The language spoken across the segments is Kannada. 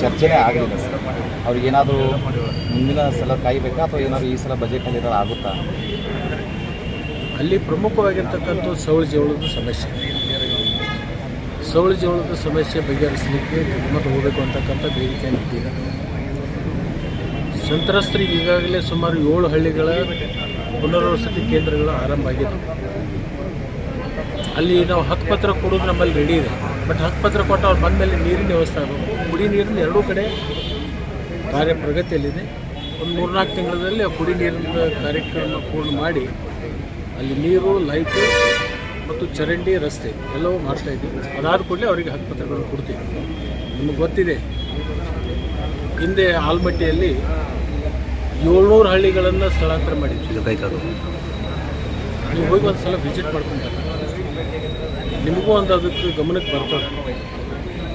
ಚರ್ಚೆನೇ ಆಗಲಿಲ್ಲ ಸರ್. ಅವ್ರಿಗೇನಾದರೂ ಮುಂದಿನ ಸಲ ಕಾಯಬೇಕಾ ಅಥವಾ ಏನಾದರೂ ಈ ಸಲ ಬಜೆಟ್ನಲ್ಲಿ ಏನಾದ್ರು ಆಗುತ್ತಾ? ಅಲ್ಲಿ ಪ್ರಮುಖವಾಗಿರ್ತಕ್ಕಂಥ ಸೌಳು ಜೋಳದ ಸಮಸ್ಯೆ. ಸೌಳು ಜೋಳದ ಸಮಸ್ಯೆ ಬಗೆಹರಿಸಲಿಕ್ಕೆ ಗಮನ ಹೋಗಬೇಕು ಅಂತಕ್ಕಂಥ ಬೇಡಿಕೆಯನ್ನು ಇಟ್ಟಿದೆ ಸಂತ್ರಸ್ತರಿಗೆ ಈಗಾಗಲೇ ಸುಮಾರು ಏಳು ಹಳ್ಳಿಗಳ ಪುನರ್ವಸತಿ ಕೇಂದ್ರಗಳು ಆರಂಭ ಆಗಿದೆ ಅಲ್ಲಿ ನಾವು ಹಕ್ಕುಪತ್ರ ಕೊಡೋದು ನಮ್ಮಲ್ಲಿ ರೆಡಿ ಇದೆ. ಬಟ್ ಹಕ್ಕುಪತ್ರ ಕೊಟ್ಟು ಅವ್ರು ಬಂದ ಮೇಲೆ ನೀರಿನ ವ್ಯವಸ್ಥೆ ಆಗಬೇಕು. ಕುಡಿ ನೀರಿನ ಎರಡೂ ಕಡೆ ಕಾರ್ಯ ಪ್ರಗತಿಯಲ್ಲಿದೆ ಒಂದು ಮೂರ್ನಾಲ್ಕು ತಿಂಗಳಲ್ಲಿ ಆ ಕುಡಿ ನೀರಿನ ಕಾರ್ಯಕ್ರಮ ಪೂರ್ಣ ಮಾಡಿ ಅಲ್ಲಿ ನೀರು ಲೈಟು ಮತ್ತು ಚರಂಡಿ ರಸ್ತೆ ಎಲ್ಲವೂ ಮಾಡ್ತಾ ಇದ್ದೀವಿ. ಅದಾದ ಕೂಡಲೇ ಅವರಿಗೆ ಹಕ್ಕುಪತ್ರಗಳನ್ನು ಕೊಡ್ತೀವಿ. ನಿಮಗೆ ಗೊತ್ತಿದೆ ಹಿಂದೆ ಆಲ್ಮಟ್ಟಿಯಲ್ಲಿ ಏಳ್ನೂರು ಹಳ್ಳಿಗಳನ್ನು ಸ್ಥಳಾಂತರ ಮಾಡಿದ್ವಿ ನೀವು ಹೋಗಿ ಒಂದು ಸಲ ವಿಸಿಟ್ ಮಾಡ್ಕೊಂಡು. ನಿಮಗೂ ಒಂದು ಅದಕ್ಕೆ ಗಮನಕ್ಕೆ ಬರ್ತದೆ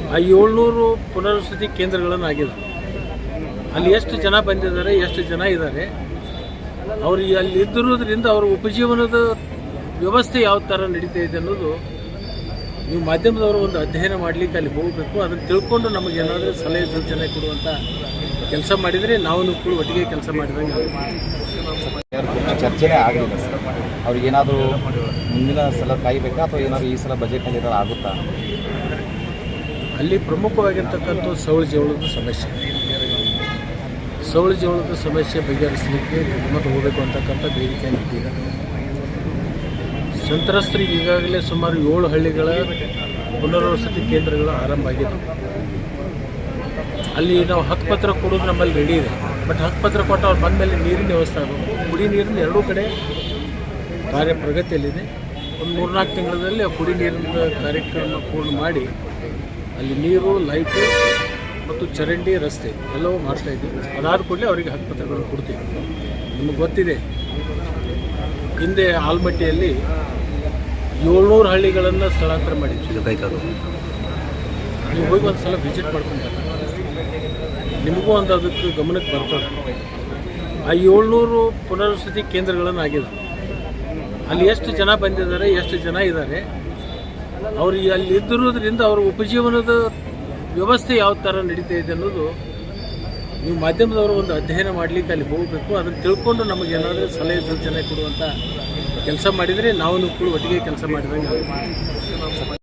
ಆ ಏಳ್ನೂರು ಪುನರ್ವಸತಿ ಕೇಂದ್ರಗಳನ್ನು ಆಗಿದೆ ಅಲ್ಲಿ ಎಷ್ಟು ಜನ ಬಂದಿದ್ದಾರೆ, ಎಷ್ಟು ಜನ ಇದ್ದಾರೆ ಅವ್ರಿಗೆ ಅಲ್ಲಿ ಇದ್ದಿರೋದ್ರಿಂದ ಅವರ ಉಪಜೀವನದ ವ್ಯವಸ್ಥೆ ಯಾವ ಥರ ನಡೀತಾ ಇದೆ ಅನ್ನೋದು ನೀವು ಮಾಧ್ಯಮದವರು ಒಂದು ಅಧ್ಯಯನ ಮಾಡಲಿಕ್ಕೆ ಅಲ್ಲಿ ಹೋಗಬೇಕು. ಅದನ್ನು ತಿಳ್ಕೊಂಡು ನಮಗೆ ಏನಾದರೂ ಸಲಹೆ ಸೂಚನೆ ಕೊಡುವಂಥ ಕೆಲಸ ಮಾಡಿದರೆ ನಾವು ಕೂಡ ಒಟ್ಟಿಗೆ ಕೆಲಸ ಮಾಡಿದಂಗೆ ಚರ್ಚೆನೇ ಆಗಲಿಲ್ಲ ಸರ್. ಅವ್ರಿಗೇನಾದರೂ ಮುಂದಿನ ಸಲ ಕಾಯಬೇಕಾ ಅಥವಾ ಏನಾದರೂ ಈ ಸಲ ಬಜೆಟ್ನಲ್ಲಿ ಏನಾದ್ರು ಆಗುತ್ತಾ? ಅಲ್ಲಿ ಪ್ರಮುಖವಾಗಿರ್ತಕ್ಕಂಥ ಸೌಳು ಜೋಳದ ಸಮಸ್ಯೆ. ಸೌಳು ಜೋಳದ ಸಮಸ್ಯೆ ಬಗೆಹರಿಸಲಿಕ್ಕೆ ಗಮನ ಹೋಗಬೇಕು ಅಂತಕ್ಕಂಥ ಬೇಡಿಕೆ ನೀಡಿದೆ ಸಂತ್ರಸ್ತರಿಗೆ ಈಗಾಗಲೇ ಸುಮಾರು ಏಳು ಹಳ್ಳಿಗಳ ಪುನರ್ವಸತಿ ಕೇಂದ್ರಗಳು ಆರಂಭ ಆಗಿದೆ ಅಲ್ಲಿ ನಾವು ಹಕ್ಕುಪತ್ರ ಕೊಡೋದು ನಮ್ಮಲ್ಲಿ ರೆಡಿ ಇದೆ. ಬಟ್ ಹಕ್ಕುಪತ್ರ ಕೊಟ್ಟು ಅವ್ರು ಬಂದ ಮೇಲೆ ನೀರಿನ ವ್ಯವಸ್ಥೆ ಆಗಬೇಕು ಕುಡಿ ನೀರಿನ ಎರಡೂ ಕಡೆ ಕಾರ್ಯ ಪ್ರಗತಿಯಲ್ಲಿದೆ ಒಂದು ಮೂರ್ನಾಲ್ಕು ತಿಂಗಳಲ್ಲಿ ಆ ಕುಡಿ ನೀರಿನ ಕಾರ್ಯಕ್ರಮ ಪೂರ್ಣ ಮಾಡಿ ಅಲ್ಲಿ ನೀರು ಲೈಟು ಮತ್ತು ಚರಂಡಿ ರಸ್ತೆ ಎಲ್ಲವೂ ಮಾಡ್ತಾಯಿದ್ದೀವಿ ಅದಾದ ಕೂಡಲೇ ಅವರಿಗೆ ಹಕ್ಕುಪತ್ರಗಳನ್ನು ಕೊಡ್ತೀವಿ. ನಿಮಗೆ ಗೊತ್ತಿದೆ ಹಿಂದೆ ಆಲ್ಮಟ್ಟಿಯಲ್ಲಿ ಏಳ್ನೂರು ಹಳ್ಳಿಗಳನ್ನು ಸ್ಥಳಾಂತರ ಮಾಡಿದ್ವಿ ನೀವು ಹೋಗಿ ಒಂದು ಸಲ ವಿಸಿಟ್ ಮಾಡ್ಕೊಂಡು. ನಿಮಗೂ ಒಂದು ಅದಕ್ಕೆ ಗಮನಕ್ಕೆ ಬರ್ತದೆ. ಆ ಏಳ್ನೂರು ಪುನರ್ವಸತಿ ಕೇಂದ್ರಗಳನ್ನು ಆಗಿದೆ. ಅಲ್ಲಿ ಎಷ್ಟು ಜನ ಬಂದಿದ್ದಾರೆ, ಎಷ್ಟು ಜನ ಇದ್ದಾರೆ ಅವ್ರಿಗೆ ಅಲ್ಲಿ ಇದ್ದಿರೋದ್ರಿಂದ ಅವರ ಉಪಜೀವನದ ವ್ಯವಸ್ಥೆ ಯಾವ ಥರ ನಡೀತಾ ಇದೆ ಅನ್ನೋದು ನೀವು ಮಾಧ್ಯಮದವರು ಒಂದು ಅಧ್ಯಯನ ಮಾಡಲಿಕ್ಕೆ ಅಲ್ಲಿ ಹೋಗಬೇಕು. ಅದನ್ನು ತಿಳ್ಕೊಂಡು ನಮಗೆ ಏನಾದರೂ ಸಲಹೆ ಸೂಚನೆ ಕೊಡುವಂಥ ಕೆಲಸ ಮಾಡಿದರೆ ನಾವು ಕೂಡ ಒಟ್ಟಿಗೆ ಕೆಲಸ ಮಾಡಿದಂಗೆ.